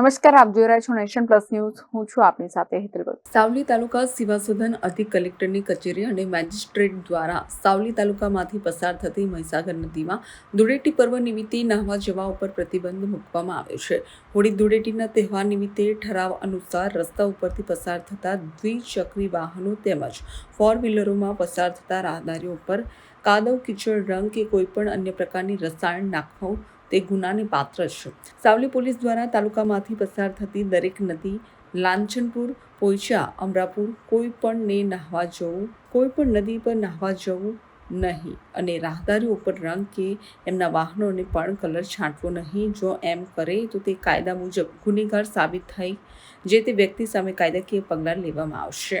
નમસ્કાર, આપ જોઈ રહ્યા છો નેશન પ્લસ ન્યૂઝ. હું છું આપની સાથે હેતલ સાવલી તાલુકા સિવાસદન અધિક કલેક્ટરની કચેરી અને મેજિસ્ટ્રેટ દ્વારા સાવલી તાલુકામાંથી પસાર થતી મહીસાગર નદીમાં ધૂળેટી પર્વ નિમિત્તે નાહવા જવા ઉપર પ્રતિબંધ મૂકવામાં આવ્યો છે. હોળી ધૂળેટીના તહેવાર નિમિત્તે ઠરાવ અનુસાર રસ્તા ઉપરથી પસાર થતા દ્વિચક્રી વાહનો તેમજ ફોર વ્હીલરોમાં પસાર થતા રાહદારીઓ ઉપર કાદવ, કિચડ, રંગ કે કોઈપણ અન્ય પ્રકારની રસાયણ નાખવું તે ગુનાને પાત્ર છે. સાવલી પોલીસ દ્વારા તાલુકામાંથી પસાર થતી દરેક નદી, લાંછનપુર, પોઈચા, અમરાપુર કોઈ પણને નાહવા જવું, કોઈ પણ નદી પર નાહવા જવું નહીં અને રાહદારીઓ ઉપર રંગ કે એમના વાહનોને પણ કલર છાંટવો નહીં. જો એમ કરે તો તે કાયદા મુજબ ગુનેગાર સાબિત થઈ જે તે વ્યક્તિ સામે કાયદાકીય પગલાં લેવામાં આવશે.